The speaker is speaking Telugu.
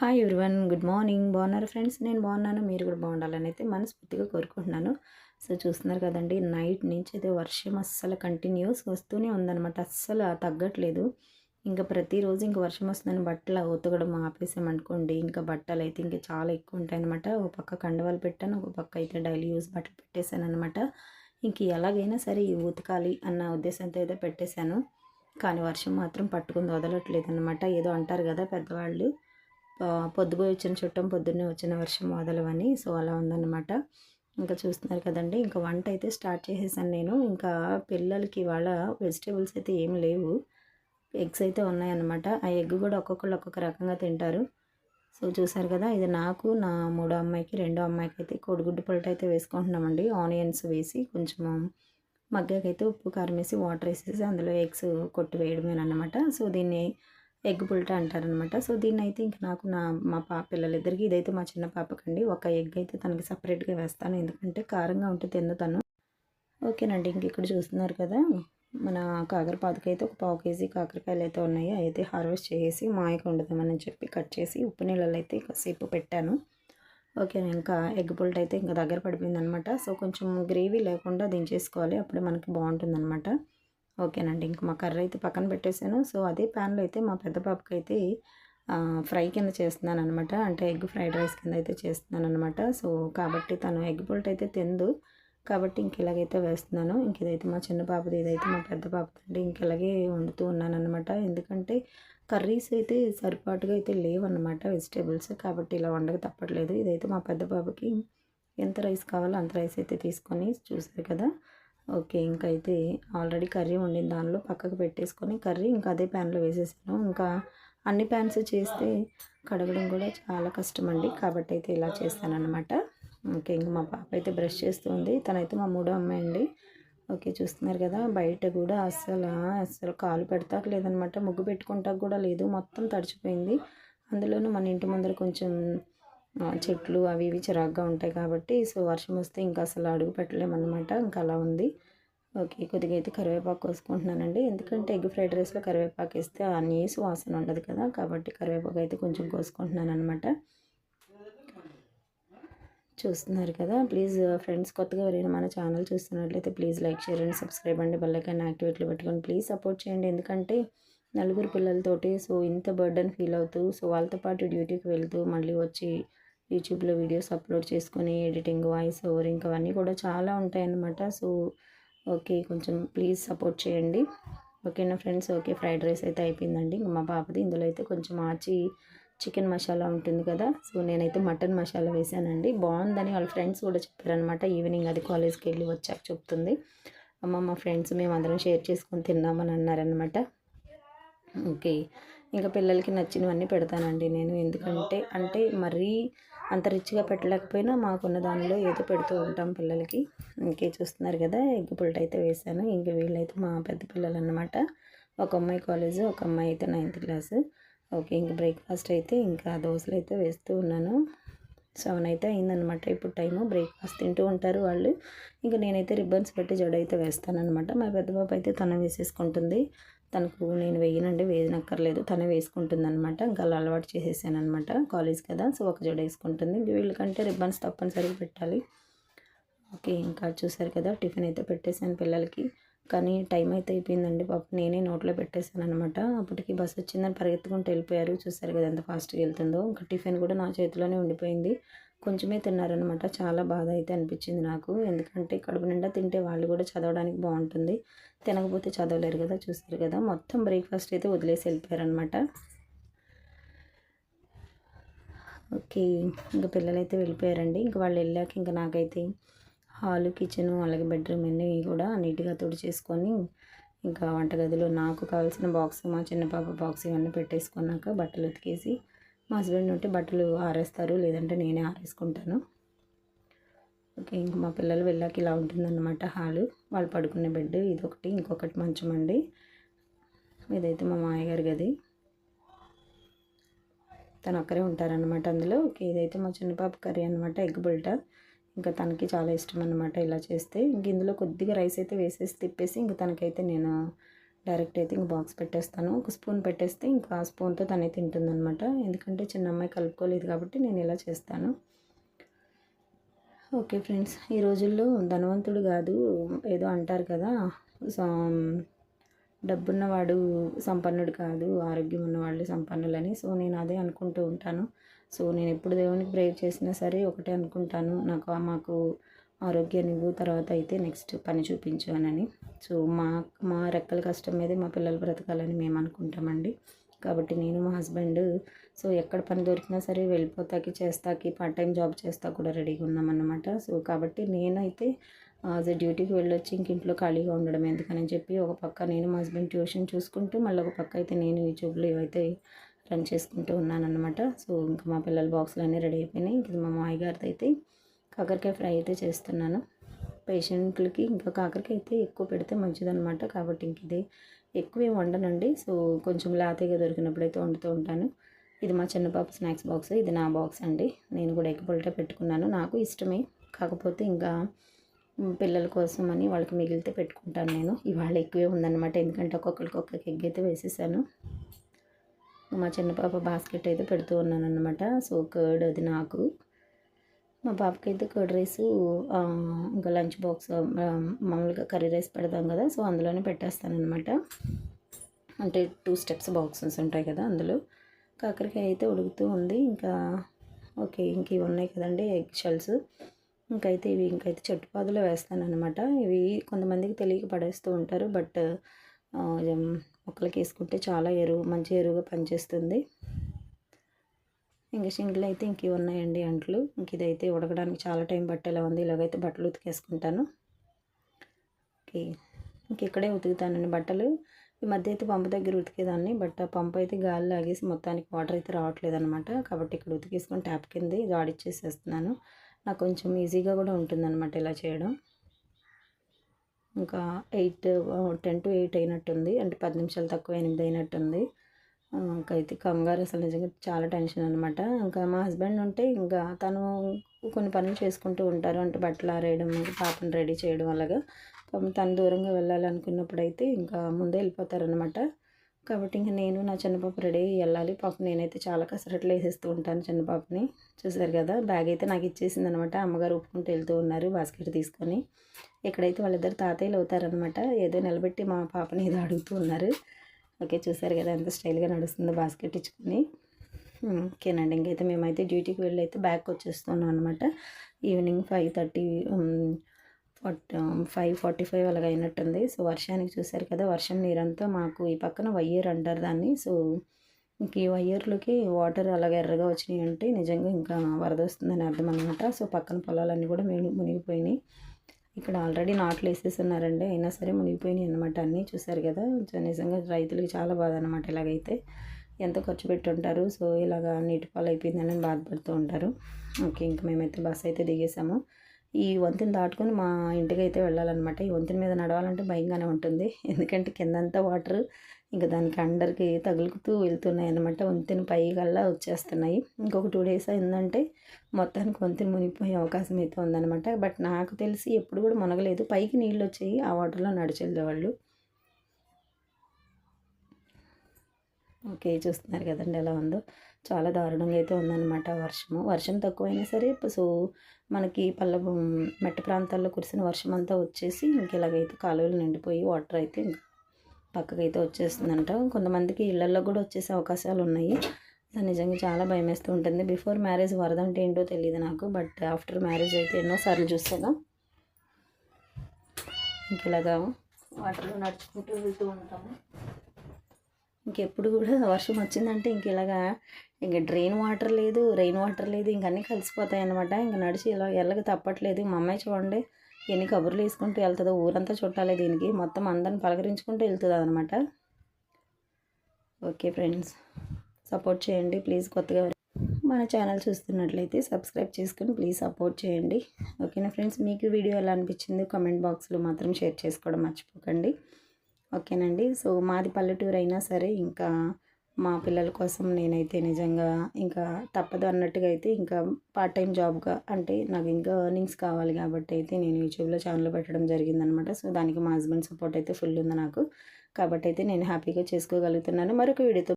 హాయ్ ఎవ్రీవన్ గుడ్ మార్నింగ్ బాగున్నారు ఫ్రెండ్స్ నేను బాగున్నాను మీరు కూడా బాగుండాలని అయితే మనస్ఫూర్తిగా కోరుకుంటున్నాను. సో చూస్తున్నారు కదండి నైట్ నుంచి అయితే వర్షం అస్సలు కంటిన్యూస్ వస్తూనే ఉందన్నమాట. అస్సలు తగ్గట్లేదు. ఇంకా ప్రతిరోజు ఇంకా వర్షం వస్తుందని బట్టలు ఉతకడం ఆపేసామనుకోండి ఇంకా బట్టలు అయితే ఇంకా చాలా ఎక్కువ ఉంటాయన్నమాట. ఒక పక్క కండవాలు పెట్టాను ఒక పక్క అయితే డైలీ యూస్ బట్టలు పెట్టేశాను అనమాట ఇంక ఎలాగైనా సరే ఇవి ఉతకాలి అన్న ఉద్దేశంతో అయితే పెట్టేశాను. కానీ వర్షం మాత్రం పట్టుకుని వదలట్లేదు అనమాట ఏదో అంటారు కదా పెద్దవాళ్ళు. పొద్దుపోయి వచ్చిన చుట్టం పొద్దున్నే వచ్చిన వర్షం మొదలవని సో అలా ఉందన్నమాట. ఇంకా చూస్తున్నారు కదండి ఇంకా వంట అయితే స్టార్ట్ చేసేసాను నేను. ఇంకా పిల్లలకి వాళ్ళ వెజిటేబుల్స్ అయితే ఏం లేవు. ఎగ్స్ అయితే ఉన్నాయన్నమాట. ఆ ఎగ్ కూడా ఒక్కొక్కళ్ళు ఒక్కొక్క రకంగా తింటారు. సో చూసారు కదా ఇది నాకు నా మూడో అమ్మాయికి రెండో అమ్మాయికి అయితే కోడిగుడ్డు పొలట అయితే వేసుకుంటున్నామండి. ఆనియన్స్ వేసి కొంచెం మగ్గాకైతే ఉప్పు కారం వేసి వాటర్ వేసేసి అందులో ఎగ్స్ కొట్టి వేయడమేనమాట సో దీన్ని ఎగ్ పుల్టా అంటారనమాట. సో దీన్ని అయితే ఇంక నాకు నా మా పాప పిల్లలిద్దరికి ఇదైతే మా చిన్న పాపకండి. ఒక ఎగ్ అయితే తనకి సపరేట్గా వేస్తాను. ఎందుకంటే కారంగా ఉంటే తిందుతాను ఓకేనండి ఇంక ఇక్కడ చూస్తున్నారు కదా. మన కాకరపాదుకి అయితే ఒక పావు కేజీ కాకరకాయలు అయితే ఉన్నాయి. అయితే హార్వెస్ట్ చేసి మాయకు వండుదామని చెప్పి కట్ చేసి ఉప్పు నీళ్ళలో అయితే కాసేపు పెట్టాను. ఓకే ఇంకా ఎగ్ పుల్ట్ అయితే ఇంకా దగ్గర పడిపోయింది అనమాట సో కొంచెం గ్రేవీ లేకుండా దించేసుకోవాలి. అప్పుడే మనకి బాగుంటుందన్నమాట ఓకేనండి. ఇంక మా కర్రీ అయితే పక్కన పెట్టేశాను సో అదే ప్యాన్లో అయితే మా పెద్ద పాపకి అయితే ఫ్రై కింద చేస్తున్నాను అనమాట అంటే ఎగ్ ఫ్రైడ్ రైస్ కింద అయితే చేస్తున్నాను అనమాట సో కాబట్టి తను ఎగ్ పుల్ట్ అయితే తిందు. కాబట్టి ఇంక ఇలాగైతే వేస్తున్నాను. ఇంక ఇదైతే మా చిన్న పాపది ఇదైతే మా పెద్ద పాపదండి. ఇంక ఇలాగే వండుతూ ఉన్నాను అనమాట ఎందుకంటే కర్రీస్ అయితే సరిపాటుగా అయితే లేవన్నమాట వెజిటేబుల్స్. కాబట్టి ఇలా వండక తప్పట్లేదు. ఇదైతే మా పెద్ద పాపకి ఎంత రైస్ కావాలో అంత రైస్ అయితే తీసుకొని చూసారు కదా. ఓకే ఇంకైతే అయితే ఆల్రెడీ కర్రీ వండిన దానిలో పక్కకు పెట్టేసుకొని కర్రీ ఇంకా అదే ప్యాన్లో వేసేసాను. ఇంకా అన్ని ప్యాన్స్ చేస్తే కడగడం కూడా చాలా కష్టం అండి కాబట్టి అయితే ఇలా చేస్తానన్నమాట. ఓకే ఇంకా మా పాప అయితే బ్రష్ చేస్తుంది తనైతే మా మూడో అమ్మాయి అండి. ఓకే చూస్తున్నారు కదా బయట కూడా అస్సలు అస్సలు కాలు పెడతాక లేదనమాట ముగ్గు పెట్టుకుంటాక కూడా లేదు. మొత్తం తడిచిపోయింది. అందులోనూ మన ఇంటి ముందర కొంచెం చెట్లు అవి ఇవి చిరాగ్గా ఉంటాయి కాబట్టి సో వర్షం వస్తే ఇంకా అసలు అడుగు పెట్టలేమన్నమాట. ఇంకా అలా ఉంది. ఓకే కొద్దిగా అయితే కరివేపాకు కోసుకుంటున్నానండి. ఎందుకంటే ఎగ్ ఫ్రైడ్ రైస్లో కరివేపాకు వేస్తే ఆ నీసు వాసన ఉండదు కదా కాబట్టి కరివేపాకు అయితే కొంచెం కోసుకుంటున్నాను అనమాట చూస్తున్నారు కదా ప్లీజ్ ఫ్రెండ్స్ కొత్తగా ఎవరైనా మన ఛానల్ చూస్తున్నట్లయితే please like share and subscribe అండి. బెల్లైకాన్ యాక్టివేట్లో పెట్టుకొని ప్లీజ్ సపోర్ట్ చేయండి. ఎందుకంటే నలుగురు పిల్లలతోటి సో ఇంత బర్డన్ ఫీల్ అవుతూ సో వాళ్ళతో పాటు డ్యూటీకి వెళ్తూ మళ్ళీ వచ్చి యూట్యూబ్లో వీడియోస్ అప్లోడ్ చేసుకొని ఎడిటింగ్ వాయిస్ ఓవర్ ఇంకా అవన్నీ కూడా చాలా ఉంటాయన్నమాట. సో ఓకే కొంచెం ప్లీజ్ సపోర్ట్ చేయండి. ఓకేనా ఫ్రెండ్స్? ఓకే ఫ్రైడ్ రైస్ అయితే అయిపోయిందండి. ఇంకా మా పాపది ఇందులో అయితే కొంచెం ఆచి చికెన్ మసాలా ఉంటుంది కదా? సో నేనైతే మటన్ మసాలా వేసానండి. బాగుందని వాళ్ళ ఫ్రెండ్స్ కూడా చెప్పారనమాట ఈవినింగ్ అది కాలేజ్కి వెళ్ళి వచ్చాక చెప్తుంది. అమ్మ మా ఫ్రెండ్స్ మేము అందరం షేర్ చేసుకొని తిన్నామని అన్నారనమాట ఓకే ఇంకా పిల్లలకి నచ్చినవన్నీ పెడతానండి నేను. ఎందుకంటే అంటే మరీ అంత రిచ్గా పెట్టలేకపోయినా మాకున్న దానిలో ఏదో పెడుతూ ఉంటాం పిల్లలకి. ఇంకే చూస్తున్నారు కదా ఎగ్ పుల్ట్ అయితే వేసాను ఇంక వీళ్ళైతే మా పెద్ద పిల్లలు అనమాట ఒక అమ్మాయి కాలేజ్ ఒక అమ్మాయి అయితే నైన్త్ క్లాస్. ఓకే ఇంక బ్రేక్ఫాస్ట్ అయితే ఇంకా దోశలు అయితే వేస్తూ ఉన్నాను. సెవెన్ అయితే అయిందనమాట ఇప్పుడు టైము బ్రేక్ఫాస్ట్ తింటూ ఉంటారు వాళ్ళు. ఇంకా నేనైతే రిబ్బన్స్ పెట్టి జడ అయితే వేస్తానమాట మా పెద్ద బాబు అయితే తన వేసేసుకుంటుంది. తనకు నేను వేయనండి వేయనక్కర్లేదు. తనే వేసుకుంటుంది అనమాట ఇంకా అలా అలవాటు చేసేసాను అనమాట కాలేజ్ కదా. సో ఒక జడ వేసుకుంటుంది. వీళ్ళకంటే రిబ్బన్స్ తప్పనిసరిగా పెట్టాలి. ఓకే ఇంకా చూసారు కదా టిఫిన్ అయితే పెట్టేశాను పిల్లలకి. కానీ టైం అయితే అయిపోయిందండి పాప. నేనే నోట్లో పెట్టేశాను అనమాట అప్పటికి బస్ వచ్చిందని పరిగెత్తుకుంటూ వెళ్ళిపోయారు. చూసారు కదా ఎంత ఫాస్ట్గా వెళ్తుందో. ఇంకా టిఫిన్ కూడా నా చేతిలోనే ఉండిపోయింది. కొంచెమే తిన్నారనమాట చాలా బాధ అయితే అనిపించింది నాకు. ఎందుకంటే కడుపు నిండా తింటే వాళ్ళు కూడా చదవడానికి బాగుంటుంది తినకపోతే చదవలేరు కదా చూస్తారు కదా. మొత్తం బ్రేక్ఫాస్ట్ అయితే వదిలేసి వెళ్ళిపోయారనమాట ఓకే ఇంకా పిల్లలు అయితే వెళ్ళిపోయారండి. ఇంకా వాళ్ళు వెళ్ళాక ఇంకా నాకైతే హాలు కిచెన్ అలాగే బెడ్రూమ్ అన్నీ కూడా నీట్గా తుడిచేసుకొని ఇంకా వంటగదిలో నాకు కావాల్సిన బాక్స్ మా చిన్న పాప బాక్స్ ఇవన్నీ పెట్టేసుకున్నాక బట్టలు ఉతికేసి మా హస్బెండ్ ఉంటే బట్టలు ఆరేస్తారు లేదంటే నేనే ఆరేసుకుంటాను. ఓకే ఇంక మా పిల్లలు వెళ్ళాక ఇలా ఉంటుందన్నమాట హాలు వాళ్ళు పడుకునే బెడ్ ఇదొకటి ఇంకొకటి మంచం అండి. ఇదైతే మా మామయ్యగారి గది. తను అక్కడే ఉంటారనమాట అందులో. ఓకే ఇదైతే మా చిన్న పాప కర్రీ అనమాట ఎగ్ బుల్టా. ఇంకా తనకి చాలా ఇష్టం అనమాట ఇలా చేస్తే. ఇంక ఇందులో కొద్దిగా రైస్ అయితే వేసేసి తిప్పేసి ఇంక తనకైతే నేను డైరెక్ట్ అయితే ఇంక బాక్స్ పెట్టేస్తాను. ఒక స్పూన్ పెట్టేస్తే ఇంకా ఆ స్పూన్తో తనే తింటుందనమాట ఎందుకంటే చిన్న అమ్మాయి కలుపుకోలేదు కాబట్టి నేను ఇలా చేస్తాను. ఓకే ఫ్రెండ్స్ ఈ రోజుల్లో ధనవంతుడు కాదు ఏదో అంటారు కదా సో డబ్బున్నవాడు సంపన్నుడు కాదు ఆరోగ్యం ఉన్నవాళ్ళు సంపన్నులని. సో నేను అదే అనుకుంటూ ఉంటాను. సో నేను ఎప్పుడు దేవునికి ప్రేర్ చేసినా సరే ఒకటే అనుకుంటాను. నాకు మాకు ఆరోగ్యాన్ని ఇవ్వు తర్వాత అయితే నెక్స్ట్ పని చూపించు అని సో మా మా రెక్కల కష్టం మీదే మా పిల్లలు బ్రతకాలని మేము అనుకుంటామండి. కాబట్టి నేను మా హస్బెండ్ సో ఎక్కడ పని దొరికినా సరే వెళ్ళిపోతాకి చేస్తాకి పార్ట్ టైం జాబ్ చేస్తా కూడా రెడీగా ఉన్నామన్నమాట. సో కాబట్టి నేనైతే యాజ్ ఎ డ్యూటీకి వెళ్ళొచ్చి ఇంక ఇంట్లో ఖాళీగా ఉండడం ఎందుకని చెప్పి ఒక పక్క నేను మా హస్బెండ్ ట్యూషన్ చూసుకుంటూ మళ్ళీ ఒక పక్క అయితే నేను యూట్యూబ్లో ఇవైతే రన్ చేసుకుంటూ ఉన్నానన్నమాట. సో ఇంకా మా పిల్లల బాక్సులు అన్నీ రెడీ అయిపోయినాయి. ఇంక మా మామయ్య గారిది అయితే కాకరకాయ ఫ్రై అయితే చేస్తున్నాను. పేషెంట్లకి ఇంకా కాకరకాయ అయితే ఎక్కువ పెడితే మంచిదనమాట కాబట్టి ఇంక ఇది ఎక్కువ ఏం వండనండి. సో కొంచెం లాతీగా దొరికినప్పుడు అయితే వండుతూ ఉంటాను. ఇది మా చిన్న పాప స్నాక్స్ బాక్స్. ఇది నా బాక్స్ అండి. నేను కూడా ఎగ్ పొలటే పెట్టుకున్నాను. నాకు ఇష్టమే. కాకపోతే ఇంకా పిల్లల కోసం అని వాళ్ళకి మిగిలితే పెట్టుకుంటాను నేను. ఇవాళ ఎక్కువే ఉందన్నమాట. ఎందుకంటే ఒక్కొక్కరికి ఒక్కొక్క ఎగ్ అయితే వేసేసాను. మా చిన్న పాప బాస్కెట్ అయితే పెడుతూ ఉన్నాను అనమాట సో కర్డ్ అది నాకు. మా పాపకి అయితే కర్డ్ రైస్ ఇంకా లంచ్ బాక్స్ మామూలుగా కర్రీ రైస్ పెడతాం కదా సో అందులోనే పెట్టేస్తానమాట అంటే టూ స్టెప్స్ బాక్సెస్ ఉంటాయి కదా అందులో. కాకరకాయ అయితే ఉడుకుతూ ఉంది ఇంకా ఓకే ఇంక ఇవి ఉన్నాయి కదండి ఎగ్ షెల్స్. ఇంకైతే ఇవి ఇంకైతే చెట్టుపాదులో వేస్తానమాట ఇవి కొంతమందికి తెలియక పడేస్తూ ఉంటారు బట్ మొక్కలకి వేసుకుంటే చాలా ఎరువు మంచి ఎరువుగా పనిచేస్తుంది. ఇంకా షింకులు అయితే ఇంక ఇవి ఉన్నాయండి అంట్లు. ఇంక ఇదైతే ఉడకడానికి చాలా టైం పట్టేలా ఉంది. ఇలాగైతే బట్టలు ఉతికేసుకుంటాను. ఓకే. ఇంక ఇక్కడే ఉతుకుతానండి బట్టలు. ఈ మధ్య అయితే పంపు దగ్గర ఉతికేదాన్ని. బట్ ఆ పంపు అయితే గాలి లాగేసి మొత్తానికి వాటర్ అయితే రావట్లేదు అనమాట కాబట్టి ఇక్కడ ఉతికేసుకొని ట్యాప్ కింద జాడిచ్చేసేస్తున్నాను నాకు కొంచెం ఈజీగా కూడా ఉంటుందన్నమాట ఇలా చేయడం. ఇంకా ఎయిట్ టెన్ టు ఎయిట్ అయినట్టుంది. అంటే పది నిమిషాలు తక్కువ ఎనిమిది అయినట్టుంది. ఇంకైతే అయితే కంగారు అసలు నిజంగా చాలా టెన్షన్ అనమాట ఇంకా మా హస్బెండ్ ఉంటే ఇంకా తను కొన్ని పనులు చేసుకుంటూ ఉంటారు. అంటే బట్టలు ఆరేయడం పాపను రెడీ చేయడం అలాగా. పాపం తను దూరంగా వెళ్ళాలనుకున్నప్పుడు అయితే ఇంకా ముందే వెళ్ళిపోతారనమాట కాబట్టి ఇంకా నేను నా చిన్నపాప రెడీ వెళ్ళాలి. పాప నేనైతే చాలా కసరట్లు వేసేస్తూ ఉంటాను చిన్నపాపని. చూసారు కదా బ్యాగ్ అయితే నాకు ఇచ్చేసింది అనమాట అమ్మగారు ఒప్పుకుంటూ వెళ్తూ ఉన్నారు బాస్కెట్ తీసుకొని. ఇక్కడైతే వాళ్ళిద్దరు తాతయ్యలు అవుతారనమాట ఏదో నిలబెట్టి మా పాపని ఏదో అడుగుతూ ఉన్నారు. ఓకే చూసారు కదా ఎంత స్టైల్గా నడుస్తుందో బాస్కెట్ ఇచ్చుకొని. ఓకేనండి. ఇంకైతే మేమైతే డ్యూటీకి వెళ్ళి అయితే బ్యాక్ వచ్చేస్తున్నాం అనమాట evening five thirty five forty five అలాగ అయినట్టుంది. సో వర్షానికి చూసారు కదా వర్షం నీరంతా మాకు ఈ పక్కన వయ్యర్ అంటారు దాన్ని. సో ఇంక ఈ వయ్యర్లకి వాటర్ అలాగ ఎర్రగా వచ్చినాయి అంటే నిజంగా ఇంకా వరద వస్తుందని అర్థం అనమాట సో పక్కన పొలాలన్నీ కూడా మునిగిపోయినాయి. ఇక్కడ ఆల్రెడీ నాట్లు వేసేస్తున్నారండి. అయినా సరే మునిగిపోయినాయి అనమాట అన్నీ. చూసారు కదా? నిజంగా రైతులకు చాలా బాధ అనమాట ఇలాగైతే. ఎంత ఖర్చు పెట్టుంటారు? సో ఇలాగా నీటి పాలు అయిపోయిందని బాధపడుతూ ఉంటారు. ఓకే ఇంక మేమైతే బస్ అయితే దిగేసాము. ఈ వంతెన దాటుకొని మా ఇంటికి అయితే వెళ్ళాలన్నమాట. ఈ వంతెన మీద నడవాలంటే భయంగానే ఉంటుంది. ఎందుకంటే కిందంతా వాటర్ ఇంకా దానికి అండర్కి తగులుకుతూ వెళ్తున్నాయి అనమాట వంతెన పై కల్లా వచ్చేస్తున్నాయి. ఇంకొక టూ డేస్ అయిందంటే మొత్తానికి వంతెన మునిగిపోయే అవకాశం అయితే ఉందన్నమాట. బట్ నాకు తెలిసి ఎప్పుడు కూడా మునగలేదు. పైకి నీళ్ళు వచ్చాయి. ఆ వాటర్లో నడిచెళ్ళేవాళ్ళు ఓకే చూస్తున్నారు కదండి ఎలా ఉందో. చాలా దారుణంగా అయితే ఉందన్నమాట వర్షము. వర్షం తక్కువైనా సరే సో మనకి పల్ల మెట్ట ప్రాంతాల్లో కురిసిన వర్షం అంతా వచ్చేసి ఇంక ఇలాగైతే కాలువలు నిండిపోయి వాటర్ అయితే ఇంకా పక్కకైతే వచ్చేస్తుందంట. కొంతమందికి ఇళ్ళలో కూడా వచ్చేసే అవకాశాలు ఉన్నాయి. నిజంగా చాలా భయం వేస్తూ ఉంటుంది. బిఫోర్ మ్యారేజ్ వరద అంటే ఏంటో తెలియదు నాకు బట్ ఆఫ్టర్ మ్యారేజ్ అయితే ఎన్నోసార్లు చూసాను ఇంక ఇలాగా వాటర్లో నడుచుకుంటూ వెళ్తూ ఉంటాము. ఇంకెప్పుడు కూడా వర్షం వచ్చిందంటే ఇంక ఇలాగా ఇంక డ్రైన్ వాటర్ లేదు రెయిన్ వాటర్ లేదు ఇంక అన్నీ కలిసిపోతాయి అనమాట ఇంక నడిచి ఇలా ఎల్లకి తప్పట్లేదు. మా అమ్మాయి చూడండి ఎన్ని కబుర్లు వేసుకుంటూ వెళ్తుందో ఊరంతా చుట్టాలి దీనికి. మొత్తం అందరిని పలకరించుకుంటూ వెళ్తుంది అనమాట ఓకే ఫ్రెండ్స్ సపోర్ట్ చేయండి ప్లీజ్ కొత్తగా మన ఛానల్ చూస్తున్నట్లయితే సబ్స్క్రైబ్ చేసుకుని ప్లీజ్ సపోర్ట్ చేయండి. ఓకేనా ఫ్రెండ్స్ మీకు వీడియో ఎలా అనిపించింది కామెంట్ బాక్స్లో మాత్రం షేర్ చేసుకోవడం మర్చిపోకండి. ఓకేనండి. సో మాది పల్లెటూరు అయినా సరే ఇంకా మా పిల్లల కోసం నేనైతే నిజంగా ఇంకా తప్పదు అన్నట్టుగా అయితే ఇంకా పార్ట్ టైం జాబ్గా అంటే నాకు ఇంకా ఎర్నింగ్స్ కావాలి కాబట్టి అయితే నేను యూట్యూబ్లో ఛానల్ పెట్టడం జరిగిందనమాట. సో దానికి మా హస్బెండ్ సపోర్ట్ అయితే ఫుల్ ఉంది నాకు. కాబట్టి అయితే నేను హ్యాపీగా చేసుకోగలుగుతున్నాను. మరొక వీడియోతో